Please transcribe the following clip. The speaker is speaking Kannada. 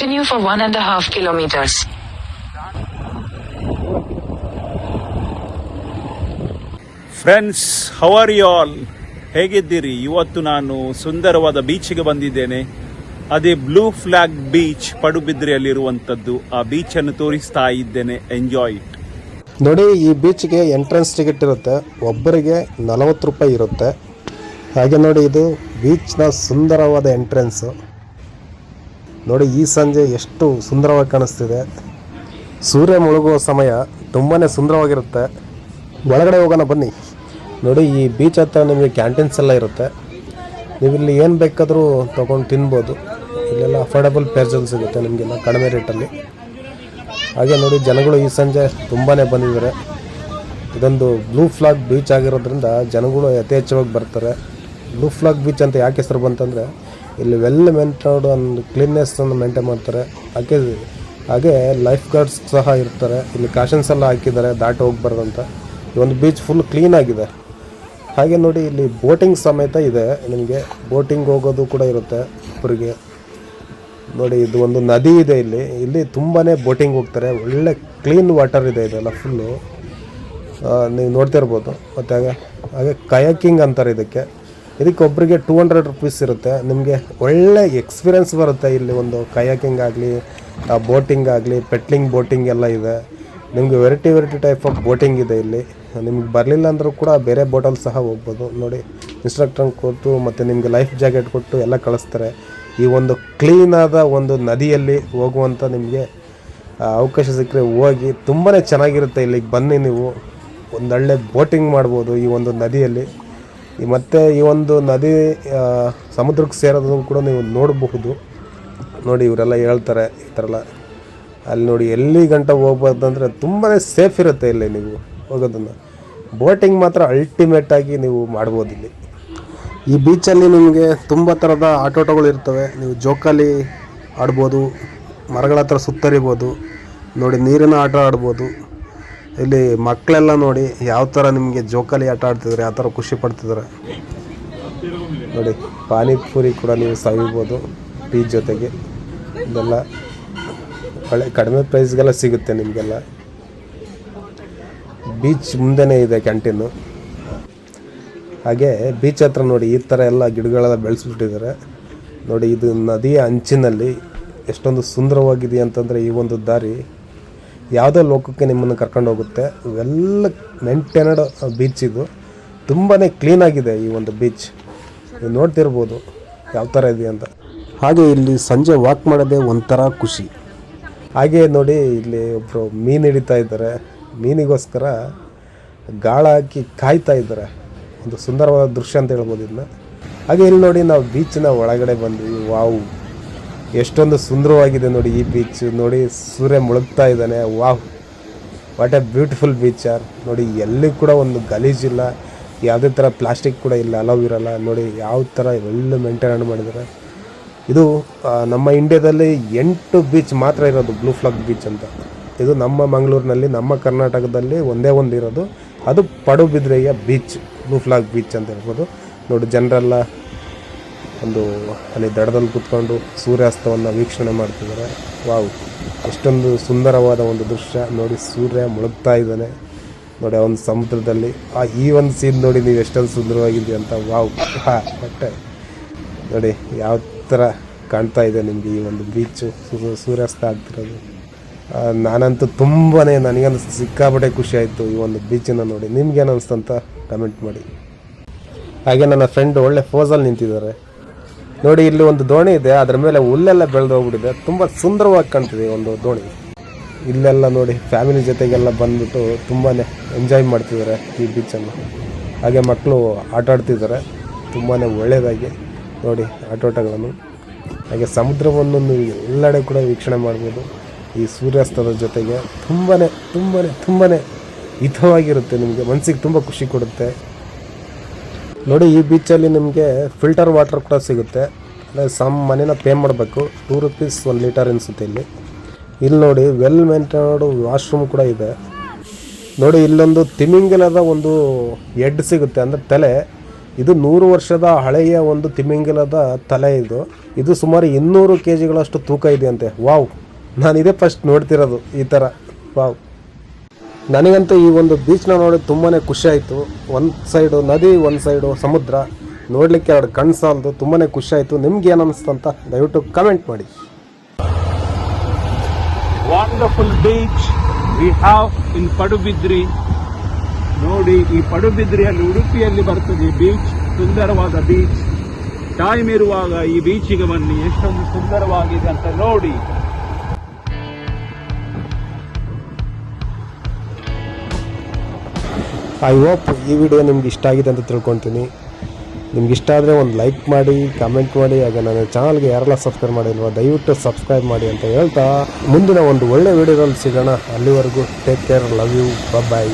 Continue for one and a half kilometers. Friends how are you all ಹೇಗಿದ್ದೀರಿ? ಇವತ್ತು ನಾನು ಸುಂದರವಾದ ಬೀಚ್ಗೆ ಬಂದಿದ್ದೇನೆ. ಅದೇ ಬ್ಲೂ ಫ್ಲಾಗ್ ಬೀಚ್ ಪಡುಬಿದ್ರೆಯಲ್ಲಿರುವಂಥದ್ದು. ಆ ಬೀಚನ್ನು ತೋರಿಸ್ತಾ ಇದ್ದೇನೆ. ಎಂಜಾಯ್ ಇಟ್ ನೋಡಿ ಈ ಬೀಚ್ಗೆ ಎಂಟ್ರೆನ್ಸ್ ಟಿಕೆಟ್ ಇರುತ್ತೆ. ಒಬ್ಬರಿಗೆ ನಲವತ್ತು ರೂಪಾಯಿ ಇರುತ್ತೆ. ಹಾಗೆ ನೋಡಿ ಇದು ಬೀಚ್ನ ಸುಂದರವಾದ ಎಂಟ್ರೆನ್ಸು ನೋಡಿ, ಈ ಸಂಜೆ ಎಷ್ಟು ಸುಂದರವಾಗಿ ಕಾಣಿಸ್ತಿದೆ. ಸೂರ್ಯ ಮುಳುಗುವ ಸಮಯ ತುಂಬಾ ಸುಂದರವಾಗಿರುತ್ತೆ. ಒಳಗಡೆ ಹೋಗೋಣ, ಬನ್ನಿ. ನೋಡಿ, ಈ ಬೀಚ್ ಹತ್ರ ನಿಮಗೆ ಕ್ಯಾಂಟೀನ್ಸ್ ಎಲ್ಲ ಇರುತ್ತೆ. ನೀವು ಇಲ್ಲಿ ಏನು ಬೇಕಾದರೂ ತೊಗೊಂಡು ತಿನ್ಬೋದು. ಇಲ್ಲೆಲ್ಲ ಅಫೋರ್ಡಬಲ್ ಪ್ರೈಸಲ್ಲಿ ಸಿಗುತ್ತೆ ನಿಮಗೆಲ್ಲ ಕಡಿಮೆ ರೇಟಲ್ಲಿ ಹಾಗೆ ನೋಡಿ, ಜನಗಳು ಈ ಸಂಜೆ ತುಂಬಾ ಬಂದಿದ್ದಾರೆ. ಇದೊಂದು ಬ್ಲೂ ಫ್ಲಾಗ್ ಬೀಚ್ ಆಗಿರೋದ್ರಿಂದ ಜನಗಳು ಯಥೇಚ್ಛವಾಗಿ ಬರ್ತಾರೆ. ಬ್ಲೂ ಫ್ಲಾಗ್ ಬೀಚ್ ಅಂತ ಯಾಕೆ ಹೆಸರು ಬಂತಂದರೆ ಇಲ್ಲಿ ವೆಲ್ ಮೇಂಟೈನ್ಡ್ ಒಂದು ಕ್ಲೀನ್ನೆಸ್ಸನ್ನು ಮೇಂಟೈನ್ ಮಾಡ್ತಾರೆ. ಹಾಗೆ ಹಾಗೆ ಲೈಫ್ ಗಾರ್ಡ್ಸ್ ಸಹ ಇರ್ತಾರೆ. ಇಲ್ಲಿ ಕಾಷನ್ಸ್ ಎಲ್ಲ ಹಾಕಿದ್ದಾರೆ, ದಾಟಿ ಹೋಗ್ಬಾರ್ದು ಅಂತ. ಈ ಒಂದು ಬೀಚ್ ಫುಲ್ ಕ್ಲೀನ್ ಆಗಿದೆ. ಹಾಗೆ ನೋಡಿ ಇಲ್ಲಿ ಬೋಟಿಂಗ್ ಸಮೇತ ಇದೆ. ನಿಮಗೆ ಬೋಟಿಂಗ್ ಹೋಗೋದು ಕೂಡ ಇರುತ್ತೆ ಒಬ್ಬರಿಗೆ ನೋಡಿ, ಇದು ಒಂದು ನದಿ ಇದೆ ಇಲ್ಲಿ. ಇಲ್ಲಿ ತುಂಬಾ ಬೋಟಿಂಗ್ ಹೋಗ್ತಾರೆ. ಒಳ್ಳೆ ಕ್ಲೀನ್ ವಾಟರ್ ಇದೆ ಇದೆಲ್ಲ ಫುಲ್ಲು ನೀವು ನೋಡ್ತಾ ಇರ್ಬೋದು ಮತ್ತು ಹಾಗೆ ಹಾಗೆ ಕಯಾಕಿಂಗ್ ಅಂತಾರೆ ಇದಕ್ಕೆ. ಇದಕ್ಕೆ ಒಬ್ಬರಿಗೆ ಟೂ ಹಂಡ್ರೆಡ್ ರುಪೀಸ್ ಇರುತ್ತೆ. ನಿಮಗೆ ಒಳ್ಳೆ ಎಕ್ಸ್ಪೀರಿಯನ್ಸ್ ಬರುತ್ತೆ ಇಲ್ಲಿ ಒಂದು ಕಯಾಕಿಂಗ್ ಆಗಲಿ ಬೋಟಿಂಗ್ ಆಗಲಿ ಪೆಟ್ಲಿಂಗ್ ಬೋಟಿಂಗ್ ಎಲ್ಲ ಇದೆ. ನಿಮಗೆ variety variety type of boating ಇದೆ ಇಲ್ಲಿ. ನಿಮ್ಗೆ ಬರಲಿಲ್ಲ ಅಂದರೂ ಕೂಡ ಬೇರೆ ಬೋಟಲ್ಲಿ ಸಹ ಹೋಗ್ಬೋದು. ನೋಡಿ ಇನ್ಸ್ಟ್ರಕ್ಟರ್ ಕೊಟ್ಟು ಮತ್ತು ನಿಮಗೆ ಲೈಫ್ ಜಾಕೆಟ್ ಕೊಟ್ಟು ಎಲ್ಲ ಕಳಿಸ್ತಾರೆ. ಈ ಒಂದು ಕ್ಲೀನಾದ ಒಂದು ನದಿಯಲ್ಲಿ ಹೋಗುವಂಥ ನಿಮಗೆ ಅವಕಾಶ ಸಿಕ್ಕರೆ ಹೋಗಿ ತುಂಬಾ ಚೆನ್ನಾಗಿರುತ್ತೆ ಇಲ್ಲಿಗೆ ಬನ್ನಿ ನೀವು. ಒಂದೊಳ್ಳೆ ಬೋಟಿಂಗ್ ಮಾಡ್ಬೋದು ಈ ಒಂದು ನದಿಯಲ್ಲಿ. ಮತ್ತು ಈ ಒಂದು ನದಿ ಸಮುದ್ರಕ್ಕೆ ಸೇರೋದನ್ನು ಕೂಡ ನೀವು ನೋಡಬಹುದು. ನೋಡಿ ಇವರೆಲ್ಲ ಹೇಳ್ತಾರೆ, ಈ ಥರ ಎಲ್ಲ. ಅಲ್ಲಿ ನೋಡಿ ಎಲ್ಲಿ ಗಂಟ ಹೋಗ್ಬೋದು ಅಂದರೆ ತುಂಬಾ ಸೇಫ್ ಇರುತ್ತೆ ಇಲ್ಲಿ ನೀವು ಹೋಗೋದನ್ನು. ಬೋಟಿಂಗ್ ಮಾತ್ರ ಅಲ್ಟಿಮೇಟ್ ಆಗಿ ನೀವು ಮಾಡ್ಬೋದು ಇಲ್ಲಿ. ಈ ಬೀಚಲ್ಲಿ ನಿಮಗೆ ತುಂಬ ಥರದ ಆಟೋಟಗಳು ಇರ್ತವೆ. ನೀವು ಜೋಕಾಲಿ ಆಡ್ಬೋದು, ಮರಗಳ ಹತ್ರ ಸುತ್ತರಿಬೋದು, ನೋಡಿ ನೀರಿನ ಆಟ ಆಡ್ಬೋದು. ಇಲ್ಲಿ ಮಕ್ಕಳೆಲ್ಲ ನೋಡಿ ಯಾವ ಥರ ನಿಮಗೆ ಜೋಕಾಲಿ ಆಟ ಆಡ್ತಿದ್ರೆ ಯಾವ ಥರ ಖುಷಿ ಪಡ್ತಿದ್ದಾರೆ. ನೋಡಿ, ಪಾನಿಪುರಿ ಕೂಡ ನೀವು ಸವಿಬೋದು ಟೀ ಜೊತೆಗೆ. ಇದೆಲ್ಲ ಒಳ್ಳೆ ಕಡಿಮೆ ಪ್ರೈಸ್ಗೆಲ್ಲ ಸಿಗುತ್ತೆ ನಿಮಗೆಲ್ಲ. ಬೀಚ್ ಮುಂದೆನೇ ಇದೆ ಕ್ಯಾಂಟೀನು. ಹಾಗೆ ಬೀಚ್ ಹತ್ರ ನೋಡಿ ಈ ಥರ ಎಲ್ಲ ಗಿಡಗಳೆಲ್ಲ ಬೆಳೆಸ್ಬಿಟ್ಟಿದ್ದಾರೆ. ನೋಡಿ, ಇದು ನದಿಯ ಅಂಚಿನಲ್ಲಿ ಎಷ್ಟೊಂದು ಸುಂದರವಾಗಿದೆ ಅಂತಂದರೆ ಈ ಒಂದು ದಾರಿ. ಯಾವುದೇ ಲೋಕಕ್ಕೆ ನಿಮ್ಮನ್ನು ಕರ್ಕೊಂಡು ಹೋಗುತ್ತೆ. ವೆಲ್ ಮೇಂಟೈನಡ್ ಬೀಚ್ ಇದು. ತುಂಬಾ ಕ್ಲೀನಾಗಿದೆ ಈ ಒಂದು ಬೀಚ್ ನೀವು ನೋಡ್ತಿರ್ಬೋದು ಯಾವ ಥರ ಇದೆ ಅಂತ. ಹಾಗೆ ಇಲ್ಲಿ ಸಂಜೆ ವಾಕ್ ಮಾಡೋದೇ ಒಂಥರ ಖುಷಿ. ಹಾಗೆ ನೋಡಿ ಇಲ್ಲಿ ಒಬ್ಬರು ಮೀನು ಹಿಡಿತಾ ಇದ್ದಾರೆ. ಮೀನಿಗೋಸ್ಕರ ಗಾಳ ಹಾಕಿ ಕಾಯ್ತಾ ಇದ್ದಾರೆ. ಒಂದು ಸುಂದರವಾದ ದೃಶ್ಯ ಅಂತ ಹೇಳ್ಬೋದು ಇದನ್ನ ಹಾಗೆ ಇಲ್ಲಿ ನೋಡಿ ನಾವು ಬೀಚ್ನ ಒಳಗಡೆ ಬಂದ್ವಿ. ವಾವ್. ಎಷ್ಟೊಂದು ಸುಂದರವಾಗಿದೆ ನೋಡಿ ಈ ಬೀಚ್ ನೋಡಿ ಸೂರ್ಯ ಮುಳುಗ್ತಾ ಇದ್ದಾನೆ. Wow what a beautiful beach are ನೋಡಿ ಎಲ್ಲಿ ಕೂಡ ಒಂದು ಗಲೀಜಿಲ್ಲ ಯಾವುದೇ ಥರ ಪ್ಲಾಸ್ಟಿಕ್ ಕೂಡ ಇಲ್ಲ. ಅಲೌ ಇರಲ್ಲ. ನೋಡಿ ಯಾವ ಥರ ಒಳ್ಳೆ ಮೇಂಟೈನ್ ಮಾಡಿದ್ದಾರೆ. ಇದು ನಮ್ಮ ಇಂಡಿಯಾದಲ್ಲಿ ಎಂಟು ಬೀಚ್ ಮಾತ್ರ ಇರೋದು. ಬ್ಲೂ ಫ್ಲಾಗ್ ಬೀಚ್ ಅಂತ. ಇದು ನಮ್ಮ ಮಂಗಳೂರಿನಲ್ಲಿ ನಮ್ಮ ಕರ್ನಾಟಕದಲ್ಲಿ ಒಂದೇ ಒಂದು ಇರೋದು. ಅದು ಪಡುಬಿದ್ರೆಯ ಬೀಚ್ ಬ್ಲೂ ಫ್ಲಾಗ್ ಬೀಚ್ ಅಂತ ಹೇಳ್ಬೋದು. ನೋಡಿ, ಜನರೆಲ್ಲ ಒಂದು ಅಲ್ಲಿ ದಡದಲ್ಲಿ ಕೂತ್ಕೊಂಡು ಸೂರ್ಯಾಸ್ತವನ್ನು ವೀಕ್ಷಣೆ ಮಾಡ್ತಿದ್ದಾರೆ. ವಾವ್, ಎಷ್ಟೊಂದು ಸುಂದರವಾದ ಒಂದು ದೃಶ್ಯ. ನೋಡಿ, ಸೂರ್ಯ ಮುಳುಗ್ತಾ ಇದ್ದಾನೆ. ನೋಡಿ ಒಂದು ಸಮುದ್ರದಲ್ಲಿ. ಆ, ಈ ಒಂದು ಸೀನ್ ನೋಡಿ ನೀವು ಎಷ್ಟೊಂದು ಸುಂದರವಾಗಿದ್ದೀವಿ ಅಂತ. ವಾವ್ ಹಾ ಬಟ್ಟೆ ನೋಡಿ, ಯಾವ ಥರ ಕಾಣ್ತಾ ಇದೆ ನಿಮಗೆ ಈ ಒಂದು ಬೀಚು ಸೂರ್ಯಾಸ್ತ ಆಗ್ತಿರೋದು. ನಾನಂತೂ ತುಂಬಾ ನನಗಂತೂ ಸಿಕ್ಕಾಪಟ್ಟೆ ಖುಷಿ ಆಯಿತು ಈ ಒಂದು ಬೀಚನ್ನು ನೋಡಿ. ನಿಮ್ಗೇನು ಅನಿಸ್ತಂತ ಕಮೆಂಟ್ ಮಾಡಿ. ಹಾಗೆ ನನ್ನ ಫ್ರೆಂಡ್ ಒಳ್ಳೆ ಫೋಸಲ್ಲಿ ನಿಂತಿದ್ದಾರೆ. ನೋಡಿ, ಇಲ್ಲಿ ಒಂದು ದೋಣಿ ಇದೆ, ಅದರ ಮೇಲೆ ಹುಲ್ಲೆಲ್ಲ ಬೆಳೆದು ಹೋಗ್ಬಿಟ್ಟಿದೆ. ತುಂಬ ಸುಂದರವಾಗಿ ಕಾಣ್ತಿದೆ ಒಂದು ದೋಣಿ. ಇಲ್ಲೆಲ್ಲ ನೋಡಿ ಫ್ಯಾಮಿಲಿ ಜೊತೆಗೆಲ್ಲ ಬಂದ್ಬಿಟ್ಟು ತುಂಬಾ ಎಂಜಾಯ್ ಮಾಡ್ತಿದ್ದಾರೆ ಈ ಬೀಚನ್ನು ಹಾಗೆ ಮಕ್ಕಳು ಆಟ ಆಡ್ತಿದ್ದಾರೆ ತುಂಬಾ ಒಳ್ಳೆಯದಾಗಿ ನೋಡಿ, ಆಟೋಟಗಳನ್ನು. ಹಾಗೆ ಸಮುದ್ರವನ್ನು ಎಲ್ಲೆಡೆ ಕೂಡ ವೀಕ್ಷಣೆ ಮಾಡ್ಬೋದು. ಈ ಸೂರ್ಯಾಸ್ತದ ಜೊತೆಗೆ ತುಂಬಾ ತುಂಬಾ ತುಂಬಾ ಹಿತವಾಗಿರುತ್ತೆ ನಿಮಗೆ. ಮನಸ್ಸಿಗೆ ತುಂಬ ಖುಷಿ ಕೊಡುತ್ತೆ. ನೋಡಿ, ಈ ಬೀಚಲ್ಲಿ ನಿಮಗೆ ಫಿಲ್ಟರ್ ವಾಟರ್ ಕೂಡ ಸಿಗುತ್ತೆ. ಅಂದರೆ ಸಮ್ ಮನೇನ ಪೇ ಮಾಡಬೇಕು. ಟೂ ರುಪೀಸ್ ಒಂದು ಲೀಟರ್ ಅನಿಸುತ್ತೆ ಇಲ್ಲಿ. ಇಲ್ಲಿ ನೋಡಿ ವೆಲ್ ಮೇಂಟೈನ್ಡ್ ವಾಶ್ರೂಮ್ ಕೂಡ ಇದೆ. ನೋಡಿ, ಇಲ್ಲೊಂದು ತಿಮಿಂಗಿಲದ ಒಂದು ಎಡ್ ಸಿಗುತ್ತೆ. ಅಂದರೆ ತಲೆ, ಇದು ನೂರು ವರ್ಷದ ಹಳೆಯ ಒಂದು ತಿಮಿಂಗಿಲದ ತಲೆ ಇದು. ಇದು ಸುಮಾರು ಇನ್ನೂರು ಕೆ ಜಿಗಳಷ್ಟು ತೂಕ ಇದೆ ಅಂತೆ ವಾವ್! ನಾನು ಇದೇ ಫಸ್ಟ್ ನೋಡ್ತಿರೋದು ಈ ಥರ ವಾವ್! ನನಗಂತೂ ಈ ಒಂದು ಬೀಚ್ನ ನೋಡಿ ತುಂಬಾ ಖುಷಿ ಆಯಿತು. ಒಂದು ಸೈಡು ನದಿ, ಒಂದು ಸೈಡು ಸಮುದ್ರ. ನೋಡಲಿಕ್ಕೆ ಎರಡು ಕಣ್ಣು ಸಾಲದು ತುಂಬಾ ಖುಷಿ ಆಯಿತು. ನಿಮ್ಗೆ ಏನು ಅನಿಸ್ತಂತ ದಯವಿಟ್ಟು ಕಮೆಂಟ್ ಮಾಡಿ. Wonderful beach we have in Padubidri ನೋಡಿ, ಈ ಪಡುಬಿದ್ರಿಯಲ್ಲಿ ಉಡುಪಿಯಲ್ಲಿ ಬರ್ತದೆ ಬೀಚ್ ಸುಂದರವಾದ ಬೀಚ್ ಟೈಮ್ ಇರುವಾಗ ಈ ಬೀಚಿಗೆ ಬನ್ನಿ. ಎಷ್ಟೊಂದು ಸುಂದರವಾಗಿದೆ ಅಂತ ನೋಡಿ. ಐ ಹೋಪ್ ಈ ವಿಡಿಯೋ ನಿಮ್ಗೆ ಇಷ್ಟ ಆಗಿದೆ ಅಂತ ತಿಳ್ಕೊತೀನಿ ನಿಮ್ಗೆ ಇಷ್ಟ ಆದರೆ ಒಂದು ಲೈಕ್ ಮಾಡಿ ಕಮೆಂಟ್ ಮಾಡಿ ಆಗ ನನ್ನ ಚಾನಲ್ಗೆ ಯಾರೆಲ್ಲ ಸಬ್ಸ್ಕ್ರೈಬ್ ಮಾಡಿಲ್ವೋ, ದಯವಿಟ್ಟು ಸಬ್ಸ್ಕ್ರೈಬ್ ಮಾಡಿ ಅಂತ ಹೇಳ್ತಾ ಮುಂದಿನ ಒಂದು ಒಳ್ಳೆ ವಿಡಿಯೋದಲ್ಲಿ ಸಿಗೋಣ. ಅಲ್ಲಿವರೆಗೂ take care love you bye